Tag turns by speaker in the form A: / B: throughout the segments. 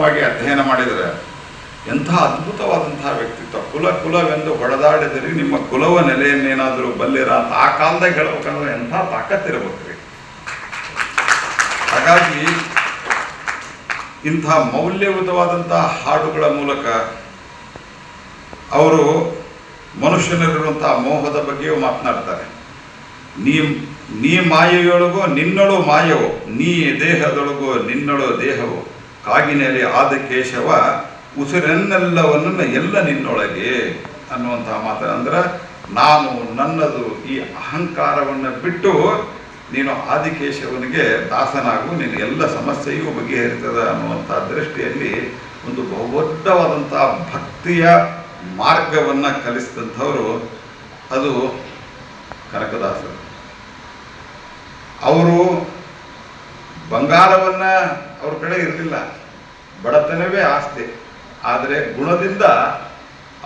A: ಸೂಕ್ಷ್ಮವಾಗಿ ಅಧ್ಯಯನ ಮಾಡಿದರೆ ಎಂಥ ಅದ್ಭುತವಾದಂತಹ ವ್ಯಕ್ತಿತ್ವ. ಕುಲ, ಕುಲವೆಂದು ಹೊಡೆದಾಡಿದರೆ ನಿಮ್ಮ ಕುಲವ ನೆಲೆಯನ್ನೇನಾದರೂ ಬಲ್ಲಿರ ಅಂತ ಆ ಕಾಲದಾಗ ಹೇಳ್ಬೇಕಂದ್ರೆ ಎಂಥ ತಾಕತ್ತಿರಬೇಕ್ರಿ. ಹಾಗಾಗಿ ಇಂಥ ಮೌಲ್ಯಯುತವಾದಂತಹ ಹಾಡುಗಳ ಮೂಲಕ ಅವರು ಮನುಷ್ಯನಲ್ಲಿರುವಂತಹ ಮೋಹದ ಬಗ್ಗೆಯೂ ಮಾತನಾಡ್ತಾರೆ. ನೀ ನೀ ಮಾಯೆಯೊಳಗೋ ನಿನ್ನಳು ಮಾಯವೋ, ನೀ ದೇಹದೊಳಗೋ ನಿನ್ನಳು ದೇಹವು. ಕಾಗಿನೆಲೆ ಆದ ಕೇಶವ ಉಸಿರನ್ನೆಲ್ಲವನ್ನು ಎಲ್ಲ ನಿನ್ನೊಳಗೆ ಅನ್ನುವಂತಹ ಮಾತು. ಅಂದ್ರೆ ನಾನು ನನ್ನದು ಈ ಅಹಂಕಾರವನ್ನು ಬಿಟ್ಟು ನೀನು ಆದಿಕೇಶವನಿಗೆ ದಾಸನಾಗು, ನಿನ್ನ ಎಲ್ಲ ಸಮಸ್ಯೆಯೂ ಬಗೆಹರಿತದ ಅನ್ನುವಂಥ ದೃಷ್ಟಿಯಲ್ಲಿ ಒಂದು ಬಹುದೊಡ್ಡವಾದಂಥ ಭಕ್ತಿಯ ಮಾರ್ಗವನ್ನು ಕಲಿಸಿದಂಥವರು ಅದು ಕನಕದಾಸರು. ಅವರು ಬಂಗಾರವನ್ನ ಅವ್ರ ಕಡೆ ಇರಲಿಲ್ಲ. ಬಡತನವೇ ಆಸ್ತಿ. ಆದರೆ ಗುಣದಿಂದ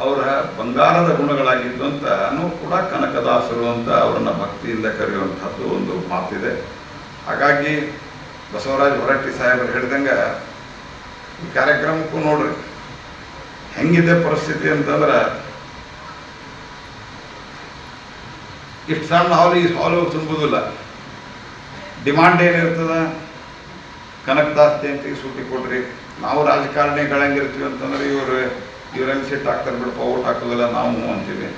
A: ಅವರ ಬಂಗಾರದ ಗುಣಗಳಾಗಿದ್ದು ಅಂತಾನು ಕೂಡ ಕನಕದಾಸರು ಅಂತ ಅವರನ್ನ ಭಕ್ತಿಯಿಂದ ಕರೆಯುವಂಥದ್ದು ಒಂದು ಮಾತಿದೆ. ಹಾಗಾಗಿ ಬಸವರಾಜ ಹೊರಟ್ಟಿ ಸಾಹೇಬರು ಹೇಳಿದಂಗೆ ಈ ಕಾರ್ಯಕ್ರಮಕ್ಕೂ ನೋಡ್ರಿ, ಹೆಂಗಿದೆ ಪರಿಸ್ಥಿತಿ ಅಂತಂದ್ರೆ ಇಷ್ಟು ಸಣ್ಣ ಹಾಲು, ಈ ಹಾಲು ತುಂಬುದಿಲ್ಲ ಡಿಮಾಂಡ್ ಏನಿರ್ತದ? ಕನಕದಾಸ್ ಜಯಂತಿಗೆ ಸೂಟಿ ಕೊಡ್ರಿ. ನಾವು ರಾಜಕಾರಣಿಗಳಂಗಿರ್ತೀವಿ ಅಂತಂದ್ರೆ ಇವರು ಇವರಲ್ಲಿ ಸಿಟ್ಟು ಹಾಕ್ತಾರೆ ಬಿಡಪ್ಪ ಓಟ್ ಹಾಕೋದಿಲ್ಲ, ನಾವು ಅಂತೀವಿ.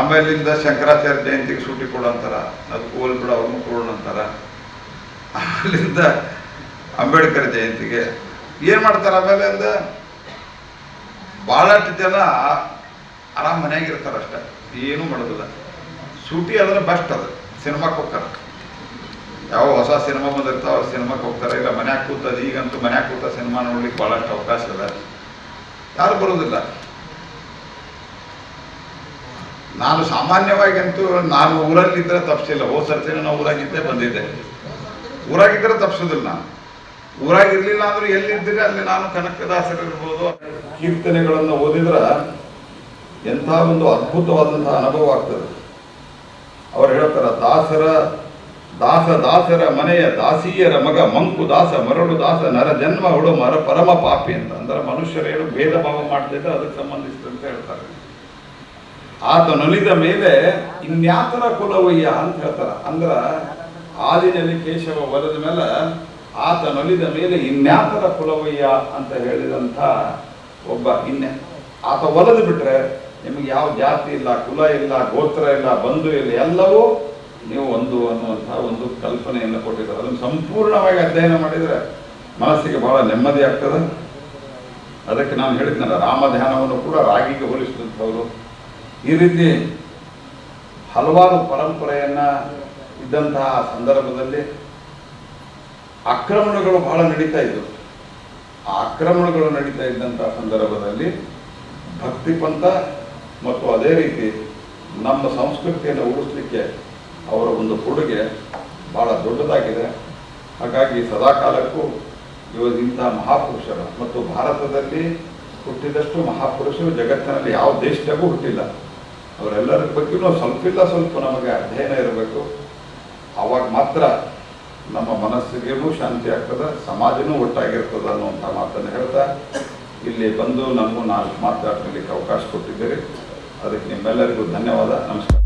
A: ಆಮೇಲಿಂದ ಶಂಕರಾಚಾರ್ಯ ಜಯಂತಿಗೆ ಸೂಟಿ ಕೊಡಂತಾರ ಅದಕ್ಕೂ ಹೋಲ್ ಬಿಡ, ಅವ್ರನ್ನೂ ಕೊಡೋಣ ಅಂತಾರ. ಆಮೇಲಿಂದ ಅಂಬೇಡ್ಕರ್ ಜಯಂತಿಗೆ ಏನು ಮಾಡ್ತಾರೆ ಆಮೇಲೆ ಅಂದ? ಭಾಳಷ್ಟು ಜನ ಆರಾಮ್ ಮನ್ಯಾಗ ಇರ್ತಾರೆ ಅಷ್ಟೇ ಏನೂ ಮಾಡೋದಿಲ್ಲ. ಸೂಟಿ ಅದನ್ನ ಬೆಸ್ಟ್ ಅದು ಸಿನಿಮಾಕ್ಕೆ ಹೋಗ್ತಾರೆ ಯಾವ ಹೊಸ ಸಿನಿಮಾ ಬಂದಿರ್ತಾವ ಅವ್ರು ಸಿನಿಮಾಕ್ಕೆ ಹೋಗ್ತಾರೆ. ಇಲ್ಲ, ಮನ್ಯಾಗ ಕೂತದ ಈಗಂತೂ ಮನ್ಯಾಗ ಕೂತ ಸಿನಿಮಾ ನೋಡ್ಲಿಕ್ಕೆ ಭಾಳಷ್ಟು ಅವಕಾಶ ಅದ ಯಾರು ಬರೋದಿಲ್ಲ. ನಾನು ಸಾಮಾನ್ಯವಾಗಿ ಅಂತೂ ನಾನು ಊರಲ್ಲಿದ್ದರೆ ತಪ್ಪಿಸಿಲ್ಲ ಹೋದ ಸರ್ತಿ ನಾವು ಊರಾಗಿದ್ದೇ ಬಂದಿದ್ದೆ. ಊರಾಗಿದ್ದರೆ ತಪ್ಪಿಸೋದಿಲ್ಲ ನಾನು. ಊರಾಗಿರ್ಲಿಲ್ಲ ಅಂದ್ರೆ ಎಲ್ಲಿದ್ದರೆ? ಅಲ್ಲಿ ನಾನು ಕನಕದಾಸರು ಇರ್ಬೋದು ಕೀರ್ತನೆಗಳನ್ನು ಓದಿದ್ರೆ ಎಂಥ ಒಂದು ಅದ್ಭುತವಾದಂತಹ ಅನುಭವ ಆಗ್ತದೆ. ಅವ್ರು ಹೇಳ್ತಾರ, ದಾಸರ ದಾಸ ದಾಸರ ಮನೆಯ ದಾಸಿಯರ ಮಗ ಮಂಕು ದಾಸ ಮರಳು ದಾಸ ನರ ಜನ್ಮ ಹುಡು ಮರ ಪರಮ ಪಾಪಿ ಅಂತ. ಅಂದ್ರೆ ಮನುಷ್ಯರೇನು ಭೇದ ಭಾವ ಮಾಡ್ತಿದ್ದ ಅದಕ್ಕೆ ಸಂಬಂಧಿಸಿದಂತೆ ಹೇಳ್ತಾರೆ. ಆತ ನಲಿದ ಮೇಲೆ ಇನ್ಯಾತರ ಕುಲವಯ್ಯ ಅಂತ ಹೇಳ್ತಾರೆ. ಅಂದ್ರ ಆದಿನಲ್ಲಿ ಕೇಶವ ಒಲದ ಮೇಲೆ ಆತ ನಲಿದ ಮೇಲೆ ಇನ್ಯಾತರ ಕುಲವಯ್ಯ ಅಂತ ಹೇಳಿದಂಥ ಒಬ್ಬ ಇನ್ನೆ ಆತ ಒಲದು ಬಿಟ್ರೆ ನಿಮಗೆ ಯಾವ ಜಾತಿ ಇಲ್ಲ, ಕುಲ ಇಲ್ಲ, ಗೋತ್ರ ಇಲ್ಲ, ಬಂಧು ಇಲ್ಲ, ಎಲ್ಲವೂ ನೀವು ಒಂದು ಅನ್ನುವಂತಹ ಒಂದು ಕಲ್ಪನೆಯನ್ನು ಕೊಟ್ಟಿದ್ದಾರೆ. ಅದನ್ನು ಸಂಪೂರ್ಣವಾಗಿ ಅಧ್ಯಯನ ಮಾಡಿದರೆ ಮನಸ್ಸಿಗೆ ಬಹಳ ನೆಮ್ಮದಿ ಆಗ್ತದೆ. ಅದಕ್ಕೆ ನಾನು ಹೇಳಿದ್ನಲ್ಲ ರಾಮಧ್ಯಾನವನ್ನು ಕೂಡ ರಾಗಿಗೆ ಹೋಲಿಸಿದಂಥವ್ರು. ಈ ರೀತಿ ಹಲವಾರು ಪರಂಪರೆಯನ್ನು ಇದ್ದಂತಹ ಸಂದರ್ಭದಲ್ಲಿ ಆಕ್ರಮಣಗಳು ಬಹಳ ನಡೀತಾ ಇದ್ದವು ಆ ಆಕ್ರಮಣಗಳು ನಡೀತಾ ಇದ್ದಂತಹ ಸಂದರ್ಭದಲ್ಲಿ ಭಕ್ತಿ ಪಂಥ ಮತ್ತು ಅದೇ ರೀತಿ ನಮ್ಮ ಸಂಸ್ಕೃತಿಯನ್ನು ಉಳಿಸ್ಲಿಕ್ಕೆ ಅವರ ಒಂದು ಕೊಡುಗೆ ಬಹಳ ದೊಡ್ಡದಾಗಿದೆ. ಹಾಗಾಗಿ ಸದಾಕಾಲಕ್ಕೂ ಇವತ್ತು ಇಂಥ ಮಹಾಪುರುಷರು ಮತ್ತು ಭಾರತದಲ್ಲಿ ಹುಟ್ಟಿದಷ್ಟು ಮಹಾಪುರುಷರು ಜಗತ್ತಿನಲ್ಲಿ ಯಾವ ದೇಶದಾಗೂ ಹುಟ್ಟಿಲ್ಲ. ಅವರೆಲ್ಲರ ಬಗ್ಗೆನೂ ಸ್ವಲ್ಪ ಇಲ್ಲ ಸ್ವಲ್ಪ ನಮಗೆ ಅಧ್ಯಯನ ಇರಬೇಕು. ಆವಾಗ ಮಾತ್ರ ನಮ್ಮ ಮನಸ್ಸಿಗೇನು ಶಾಂತಿ ಆಗ್ತದೆ, ಸಮಾಜನೂ ಒಟ್ಟಾಗಿರ್ತದೆ ಅನ್ನುವಂಥ ಮಾತನ್ನು ಹೇಳ್ತಾ, ಇಲ್ಲಿ ಬಂದು ನಮಗೂ ನಾಲ್ಕು ಮಾತಾಡಲಿಕ್ಕೆ ಅವಕಾಶ ಕೊಟ್ಟಿದ್ದೀರಿ. ಅದಕ್ಕೆ ನಿಮ್ಮೆಲ್ಲರಿಗೂ ಧನ್ಯವಾದ. ನಮಸ್ಕಾರ.